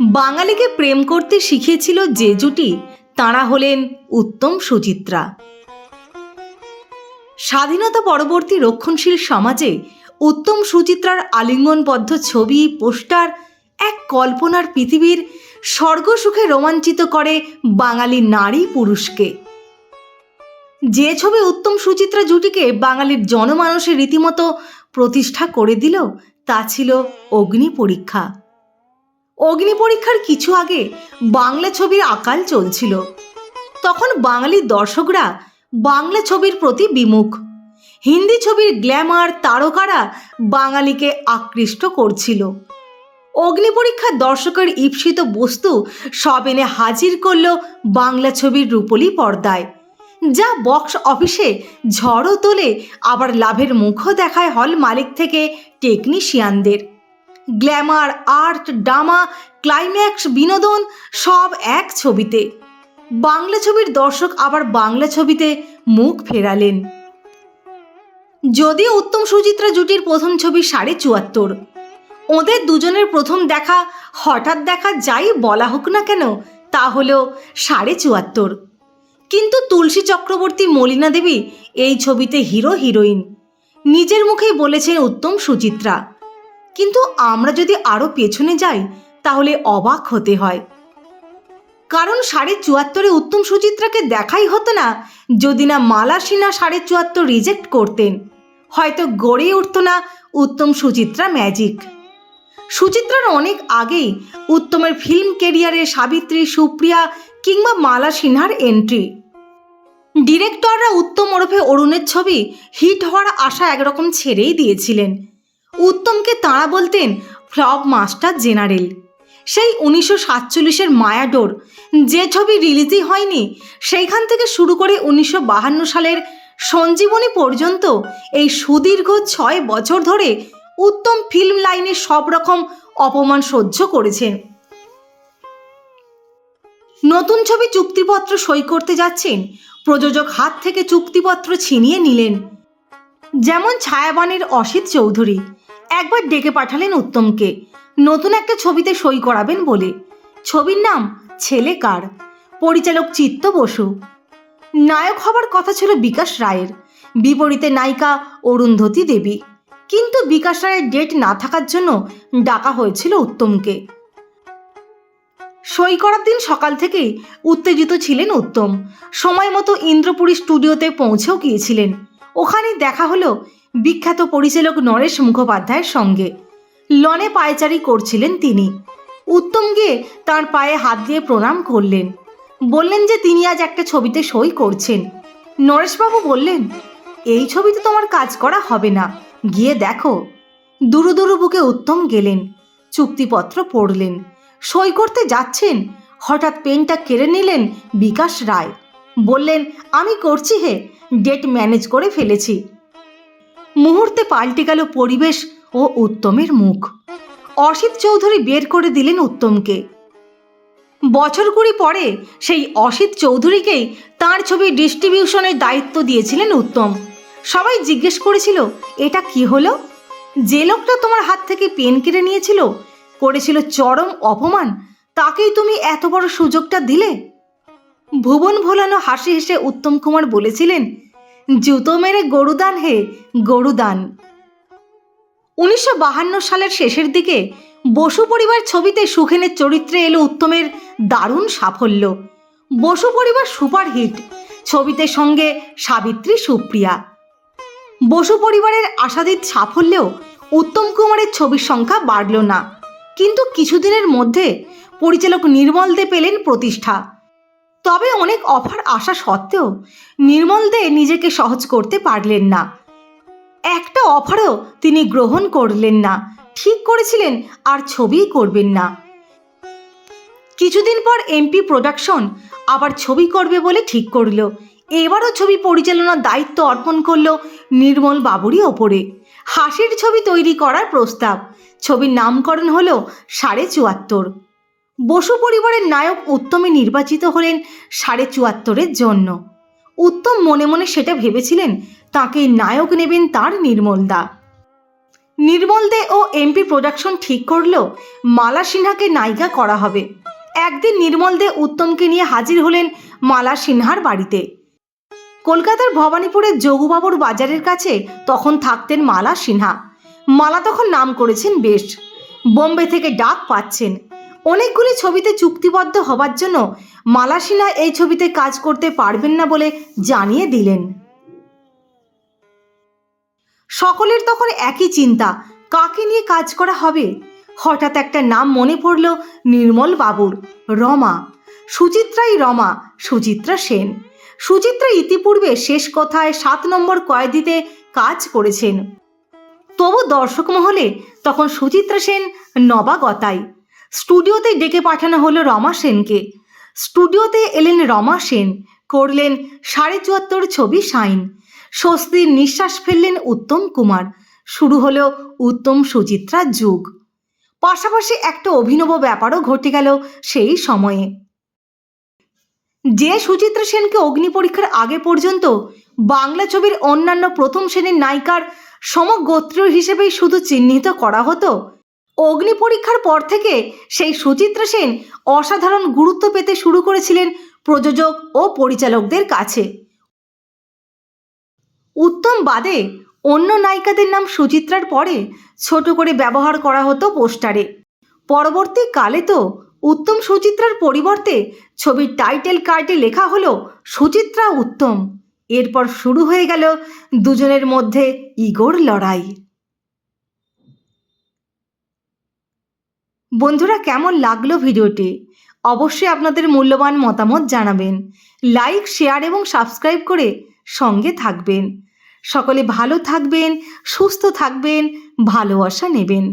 বাঙালিকে প্রেম করতে শিখিয়েছিল যে জুটি, তাঁরা হলেন উত্তম সুচিত্রা। স্বাধীনতা পরবর্তী রক্ষণশীল সমাজে উত্তম সুচিত্রার আলিঙ্গনবদ্ধ ছবি, পোস্টার, এক কল্পনার পৃথিবীর স্বর্গসুখে রোমাঞ্চিত করে বাঙালি নারী পুরুষকে। যে ছবি উত্তম সুচিত্রা জুটিকে বাঙালির জনমানসে রীতিমতো প্রতিষ্ঠা করে দিল, তা ছিল অগ্নি পরীক্ষা। অগ্নি পরীক্ষার কিছু আগে বাংলা ছবির আকাল চলছিল। তখন বাঙালির দর্শকরা বাংলা ছবির প্রতি বিমুখ। হিন্দি ছবির গ্ল্যামার তারকারা বাঙালিকে আকৃষ্ট করছিল। অগ্নি পরীক্ষার দর্শকের ঈপ্সিত বস্তু সব এনে হাজির করল বাংলা ছবির রূপলি পর্দায়, যা বক্স অফিসে ঝড়ও তোলে, আবার লাভের মুখও দেখায় হল মালিক থেকে টেকনিশিয়ানদের। গ্ল্যামার, আর্ট, ড্রামা, ক্লাইম্যাক্স, বিনোদন, সব এক ছবিতে। বাংলা ছবির দর্শক আবার বাংলা ছবিতে মুখ ফেরালেন। যদিও উত্তম সুচিত্রা জুটির প্রথম ছবি সাড়ে চুয়াত্তর। ওদের দুজনের প্রথম দেখা হঠাৎ দেখা যাই বলা হোক না কেন, তা হলো সাড়ে চুয়াত্তর। কিন্তু তুলসী চক্রবর্তী মলিনা দেবী এই ছবিতে হিরো, হিরোইন। নিজের মুখেই বলেছেন উত্তম সুচিত্রা। কিন্তু আমরা যদি আরও পেছনে যাই, তাহলে অবাক হতে হয়। কারণ সাড়ে চুয়াত্তরে উত্তম সুচিত্রাকে দেখাই হতো না, যদি না মালা সিনহা সাড়ে চুয়াত্তর রিজেক্ট করতেন। হয়তো গড়ে উঠত না উত্তম সুচিত্রা ম্যাজিক সুচিত্রার অনেক আগেই উত্তমের ফিল্ম কেরিয়ারে সাবিত্রী, সুপ্রিয়া কিংবা মালা সিনহার এন্ট্রি ডিরেক্টররা উত্তম ওরফে অরুণের ছবি হিট হওয়ার আশা একরকম ছেড়েই দিয়েছিলেন। উত্তমকে তাঁরা বলতেন ফ্লপ মাস্টার জেনারেল। সেই উনিশশো সাতচল্লিশের মায়াডোর যে ছবি রিলিজই হয়নি, সেইখান থেকে শুরু করে উনিশশো বাহান্ন সালের সঞ্জীবনী পর্যন্ত এই সুদীর্ঘ ছয় বছর ধরে উত্তম ফিল্ম লাইনে সব রকম অপমান সহ্য করেছেন নতুন ছবি চুক্তিপত্র সই করতে যাচ্ছেন, প্রযোজক হাত থেকে চুক্তিপত্র ছিনিয়ে নিলেন। যেমন ছায়াবানের অসিত চৌধুরী একবার ডেকে পাঠালেন উত্তমকে। নতুন একটা ছবিতে সই করাবেন বলে। ছবির নাম, ছেলে কার? পরিচালক চিত্ত বসু। নায়ক হবার কথা ছিল বিকাশ রায়ের। বিপরীতে নায়িকা অরুন্ধতী দেবী। কিন্তু বিকাশ রায়ের ডেট না থাকার জন্য ডাকা হয়েছিল উত্তমকে। সই করার দিন সকাল থেকেই উত্তেজিত ছিলেন উত্তম। সময় মতো ইন্দ্রপুরী স্টুডিওতে পৌঁছেও গিয়েছিলেন। ওখানে দেখা হলো বিখ্যাত পরিচালক নরেশ মুখোপাধ্যায়ের সঙ্গে। লনে পায়চারি করছিলেন তিনি। উত্তম গিয়ে তাঁর পায়ে হাত দিয়ে প্রণাম করলেন। বললেন যে তিনি আজ একটা ছবিতে সই করছেন। নরেশবাবু বললেন, এই ছবিতে তোমার কাজ করা হবে না। গিয়ে দেখো। দুরু দুরু বুকে উত্তম গেলেন। চুক্তিপত্র পড়লেন। সই করতে যাচ্ছেন। হঠাৎ পেনটা কেড়ে নিলেন বিকাশ রায়। বললেন, আমি করছি হে। ডেট ম্যানেজ করে ফেলেছি। মুহূর্তে পাল্টে গেল পরিবেশ ও উত্তমের মুখ। অসিত চৌধুরী বের করে দিলেন উত্তমকে। বছর কুড়ি পরে সেই অসিত চৌধুরীকেই তার ছবি ডিস্ট্রিবিউশনের দায়িত্ব দিয়েছিলেন উত্তম। সবাই জিজ্ঞেস করেছিল, এটা কি হলো? যে লোকটা তোমার হাত থেকে পেন কেড়ে নিয়েছিল, করেছিল চরম অপমান, তাকেই তুমি এত বড় সুযোগটা দিলে? ভুবন ভোলানো হাসি হেসে উত্তম কুমার বলেছিলেন জুতো মেরে গরুদান হে, গরুদান। উনিশশো বাহান্ন সালের শেষের দিকে বসু পরিবার ছবিতে সুখেনের চরিত্রে এলো উত্তমের দারুণ সাফল্য। বসু পরিবার সুপারহিট ছবিতে সঙ্গে সাবিত্রী, সুপ্রিয়া। বসু পরিবারের আশাতীত সাফল্যেও উত্তম কুমারের ছবির সংখ্যা বাড়ল না। কিন্তু কিছুদিনের মধ্যে পরিচালক নির্মল দে পেলেন প্রতিষ্ঠা। তবে অনেক অফার আসা সত্ত্বেও নির্মল দে নিজেকে সহজ করতে পারলেন না। একটা অফারও তিনি গ্রহণ করলেন না। ঠিক করেছিলেন, আর ছবিই করবেন না। কিছুদিন পর এমপি প্রোডাকশন আবার ছবি করবে বলে ঠিক করল। এবারও ছবি পরিচালনার দায়িত্ব অর্পণ করল নির্মল বাবুরই ওপরে। হাসির ছবি তৈরি করার প্রস্তাব। ছবির নামকরণ হলো সাড়ে চুয়াত্তর। বসু পরিবারের নায়ক উত্তমে নির্বাচিত হলেন সাড়ে চুয়াত্তরের জন্য। উত্তম মনে মনে সেটা ভেবেছিলেন, তাকে নায়ক নেবেন তার নির্মলদা নির্মল দে ও এমপি প্রোডাকশন ঠিক করল মালা সিনহাকে নায়িকা করা হবে। একদিন নির্মল দে উত্তমকে নিয়ে হাজির হলেন মালা সিনহার বাড়িতে। কলকাতার ভবানীপুরের যোগুবাবুর বাজারের কাছে তখন থাকতেন মালা সিনহা। মালা তখন নাম করেছেন বেশ। বোম্বে থেকে ডাক পাচ্ছেন। অনেকগুলি ছবিতে চুক্তিবদ্ধ হবার জন্য মালাসিনা এই ছবিতে কাজ করতে পারবেন না বলে জানিয়ে দিলেন। সকলের তখন একই চিন্তা, কাকে নিয়ে কাজ করা হবে? হঠাৎ একটা নাম মনে পড়ল নির্মল বাবুর, রমা। সুচিত্রাই রমা, সুচিত্রা সেন। সুচিত্রা ইতিপূর্বে শেষ কথায় সাত নম্বর কয়েদিতে কাজ করেছেন। তবু দর্শক মহলে তখন সুচিত্রা সেন নবাগতাই স্টুডিওতে ডেকে পাঠানো হলো রমা সেনকে। স্টুডিওতে এলেন রমা সেন, করলেন সাড়ে চুয়াত্তর ছবি সাইন। স্বস্তির নিঃশ্বাস ফেললেন উত্তম কুমার। শুরু হলো উত্তম সুচিত্রার যুগ। পাশাপাশি একটা অভিনব ব্যাপারও ঘটে গেল সেই সময়ে। যে সুচিত্রা সেনকে অগ্নি পরীক্ষার আগে পর্যন্ত বাংলা ছবির অন্যান্য প্রথম শ্রেণির নায়িকার সমগোত্রীয় হিসেবেই শুধু চিহ্নিত করা হতো অগ্নি পরীক্ষার পর থেকে সেই সুচিত্রা সেন অসাধারণ গুরুত্ব পেতে শুরু করেছিলেন প্রযোজক ও পরিচালকদের কাছে। উত্তম বাদে অন্য নায়িকাদের নাম সুচিত্রার পরে ছোট করে ব্যবহার করা হতো পোস্টারে। পরবর্তীকালে তো উত্তম সুচিত্রার পরিবর্তে ছবির টাইটেল কার্ডে লেখা হলো সুচিত্রা উত্তম। এরপর শুরু হয়ে গেল দুজনের মধ্যে ইগোর লড়াই। বন্ধুরা, কেমন লাগল ভিডিওটি? অবশ্যই আপনাদের মূল্যবান মতামত জানাবেন। লাইক, শেয়ার এবং সাবস্ক্রাইব করে সঙ্গে থাকবেন। সকলে ভালো থাকবেন, সুস্থ থাকবেন, ভালোবাসা নেবেন।